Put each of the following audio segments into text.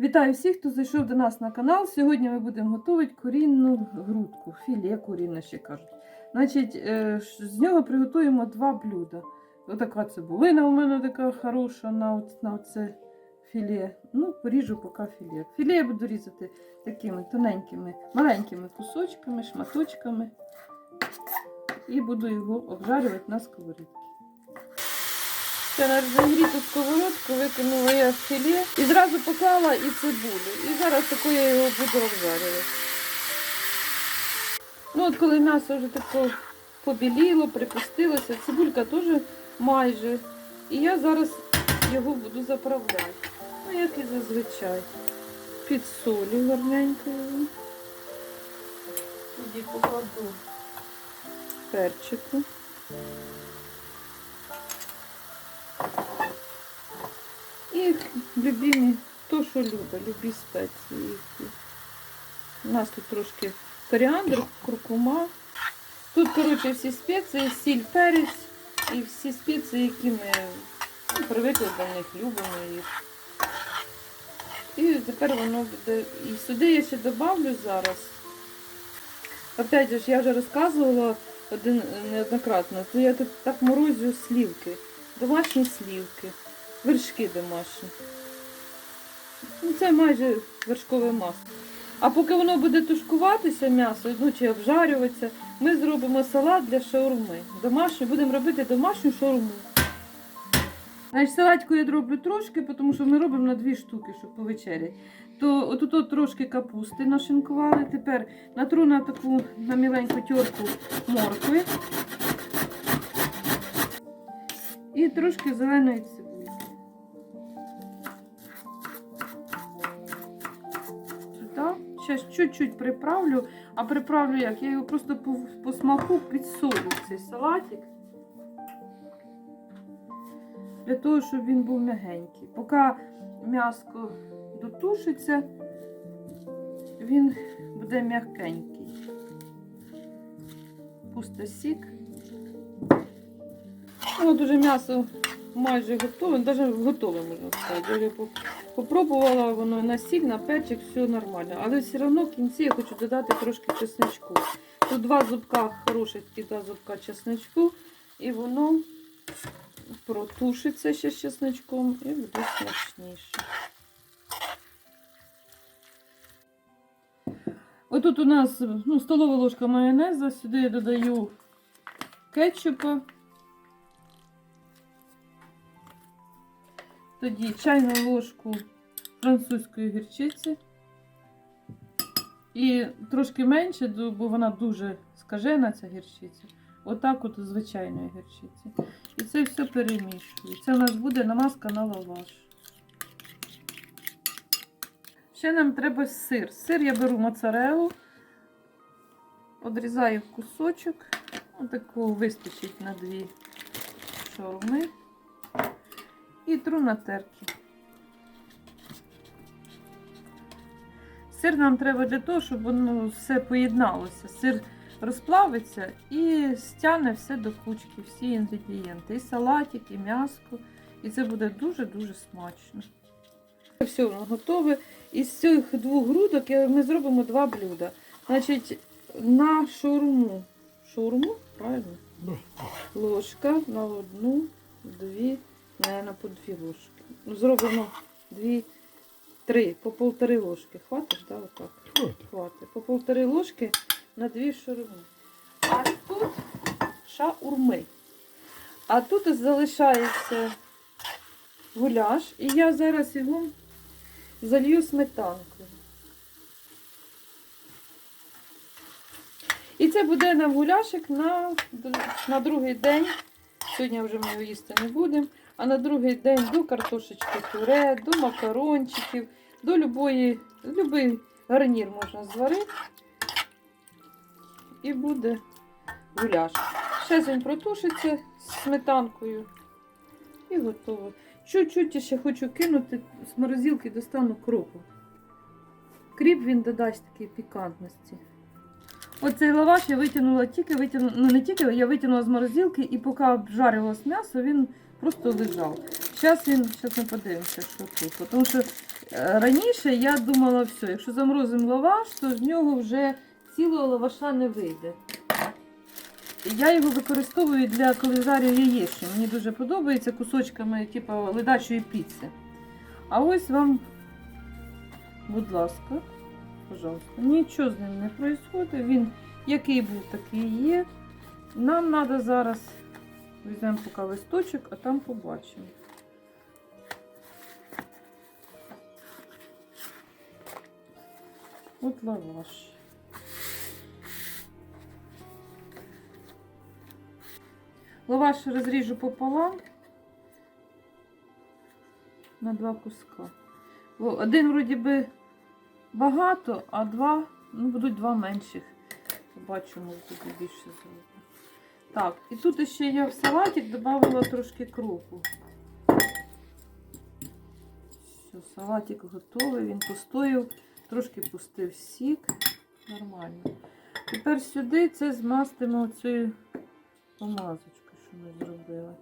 Вітаю всіх, хто зайшов до нас на канал. Сьогодні ми будемо готувати корінну грудку, філе корінне ще кажуть. Значить, е, з нього приготуємо два блюда. Отака цибулина у мене така хороша на, на оце філе. Ну, поріжу поки філе. Філе я буду різати такими тоненькими, маленькими кусочками, шматочками. І буду його обжарювати на сковорідці. Це на розігріту сковородку викинула я філе і зразу поклала і цибулю. І зараз тако я його буду обжарювати. Ну от коли м'ясо вже тако побіліло, припустилося, цибулька теж майже. І я зараз його буду заправляти. Ну, як і зазвичай. Підсолю гарненько його. Тоді покладу перчику. Любимі, то, що любить, любі спеції. У нас тут трошки коріандр, куркума. Тут, коротше, всі спеції, сіль, перець і всі спеції, які ми ну, привикли до них, любимо їх. І тепер воно буде. І сюди я ще додавлю зараз. Опять же, я вже розказувала один неоднократно, то я тут так морозю слівки, домашні слівки вершки домашні. Ну, це майже вершкове масло. А поки воно буде тушкуватися, м'ясо, ну чи обжарюватися, ми зробимо салат для шаурми. Домашню, будемо робити домашню шаурму. Значить, салатку я роблю трошки, тому що ми робимо на дві штуки, щоб повечеряти. То отут от трошки капусти нашинкували. Тепер натру на таку на міленьку тьорку моркви. І трошки зеленої цибульки. Зараз чуть-чуть приправлю, а приправлю як? Я його просто по, по смаку підсолю цей салатик. Для того, щоб він був м'ягенький. Поки м'яско дотушиться, він буде м'якенький. Пусте сік. Ну, от уже м'ясо майже готове, навіть готове, можна сказати. Попробувала воно на сіль, на перчик, все нормально. Але все одно в кінці я хочу додати трошки чесничку. Тут два зубка, хороших такі два зубка чесничку, і воно протушиться ще з чесничком і буде смачніше. Отут у нас ну, столова ложка майонезу, сюди я додаю кетчупа. Тоді чайну ложку французької гірчиці. І трошки менше, бо вона дуже скажена, ця гірчиця. Отак от звичайної гірчиці. І це все перемішую. Це у нас буде намазка на лаваш. Ще нам треба сир. Сир я беру моцарелу, одрізаю кусочок. Отаку вистачить на дві шаурми. І тру на. Сир нам треба для того, щоб воно все поєдналося. Сир розплавиться і стягне все до кучки, всі інгредієнти. І салатик, і м'яско. І це буде дуже-дуже смачно. Все воно готове. Із цих двох грудок ми зробимо два блюда. Значить, на шаурму. Шаурму, правильно? Ложка на одну, дві, наверное, по дві ложки. Ну, зробимо дві, три, по полтори ложки. Хватить, да, отак? Хватить. По полтори ложки на дві шаурми. А тут шаурми. А тут залишається гуляш. І я зараз його залью сметанкою. І це буде нам гуляшик на, на другий день. Сьогодні вже ми його їсти не будемо. А на другий день до картошечки пюре, до макарончиків, до любої, любий гарнір можна зварити. І буде гуляш. Зараз він протушиться з сметанкою. І готово. Чуть-чуть ще хочу кинути з морозилки достану кропу. Кріп він додасть такої пікантності. Оцей лаваш я витягнула тільки, витягнула, ну не тільки, я витягнула з морозилки і поки обжарювалось м'ясо, він просто лежав. Зараз він, зараз ми подивимося, що тут. Тому що Е, Раніше я думала, все, якщо заморозимо лаваш, то з нього вже цілого лаваша не вийде. Я його використовую для коли яєчню. Мені дуже подобається кусочками, типу ледачої піци. А ось вам, будь ласка, пожалуйста, нічого з ним не відбувається. Він який був, такий є. Нам треба зараз візьмемо поки листочок, а там побачимо. От лаваш. Лаваш розріжу пополам на два куска. Один вроді би багато, а два, ну, будуть два менших. Побачимо, буде більше зробити. Так, і тут ще я в салатик додавала трошки кропу. Все, салатик готовий, він постояв, трошки пустив сік. Нормально. Тепер сюди це змастимо оцею помазочкою, що ми зробили.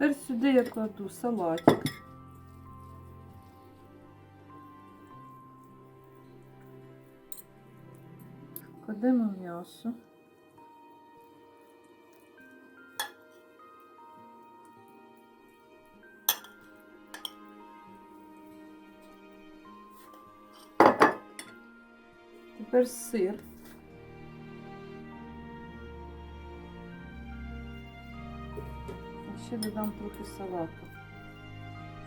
Тепер сюди я кладу салатик. Кладемо м'ясо. Тепер сир. ще додам трохи салату,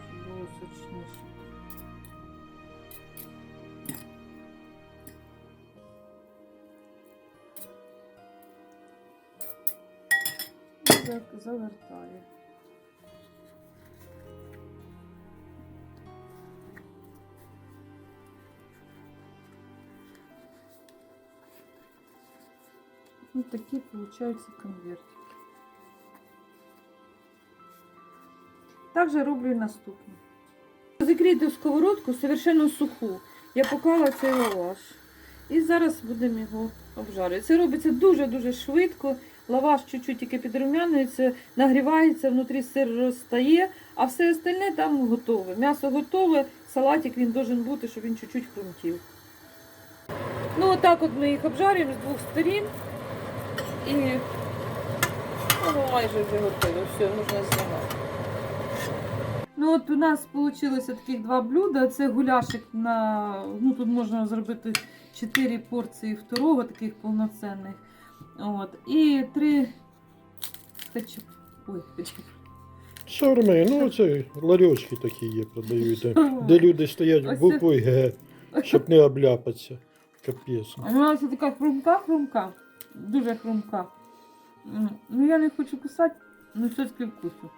щоб було сочніше. І за- завертаю. Ось такі получаються конвертики. Также роблю і наступне. Закрийте сковородку совершенно суху. Я поклала цей лаваш. І зараз будемо його обжарювати. Це робиться дуже-дуже швидко. Лаваш чуть-чуть тільки підрумянується, нагрівається, внутрі сир розстає, а все остальне там готове. М'ясо готове, салатик він должен бути, щоб він чуть-чуть хрумтів. Ну, отак от ми їх обжарюємо з двох сторін. І воно майже вже готове. Все, можна знімати. Ну от у нас вийшло таких два блюда. Це гуляшик на. Ну тут можна зробити 4 порції второго, таких повноцінних. От. І три хачап. Ой, хачап. Шаурми, ну це ларьочки такі є, продають, де, люди стоять буквою Г, щоб не обляпатися. Капець. Вона така хрумка-хрумка. Дуже хрумка. Ну я не хочу кусати, ну все-таки вкусу.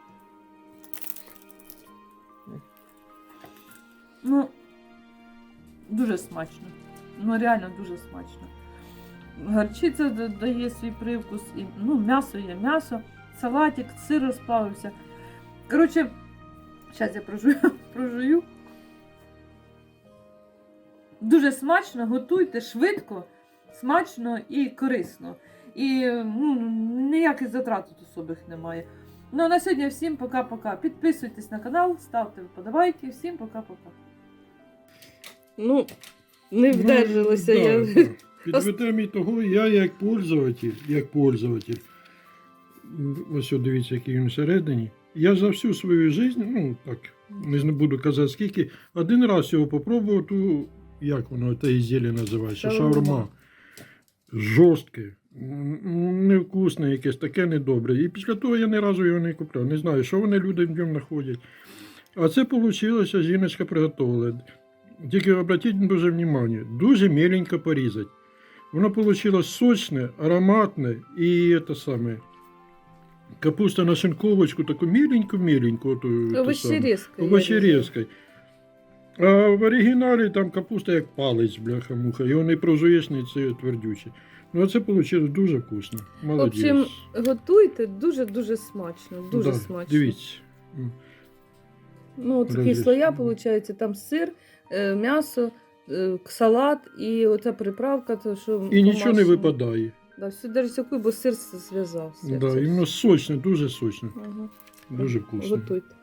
Ну, дуже смачно. Ну реально дуже смачно. Гарчиця дає свій привкус, і ну, м'ясо є м'ясо, салатик, сир розплавився. Коротше, зараз я прожую, прожую. Дуже смачно, готуйте швидко, смачно і корисно. І ну, ніяких затрат тут особих немає. Ну а на сьогодні всім пока-пока. Підписуйтесь на канал, ставте вподобайки. Всім пока-пока. Ну, не вдержалася Ну, я. да, да. Підведемо і того, я як пользователь, як пользователь, ось от дивіться, який він всередині. Я за всю свою життя, ну так, не буду казати скільки, один раз його попробував, ту, як воно, те ізделі називається, Шаурма. шаурма. Жорстке, невкусне, якесь таке недобре. І після того я ні разу його не купляв. Не знаю, що вони люди в ньому знаходять. А це вийшло, жіночка приготувала. Тільки обратіть дуже внимание, дуже меленько порізати. Воно вийшло сочне, ароматне і це саме. Капуста на шинковочку, таку міленьку-міленьку. Овощерезкою. А в оригіналі там капуста як палець, бляха-муха. Його не прожуєш, не це твердюче. Ну, а це вийшло дуже вкусно. Молодець. общем, готуйте дуже-дуже смачно. Дуже Да, смачно. Дивіться. Ну, такі Розріз- слоя, виходить, там сир, м'ясо, е, салат і оця приправка, то що І нічого не випадає. Да, все даже сякуй, бо сир зв'язався. Да, і воно сочне, дуже сочне, Ага. дуже вкусно. Готуйте.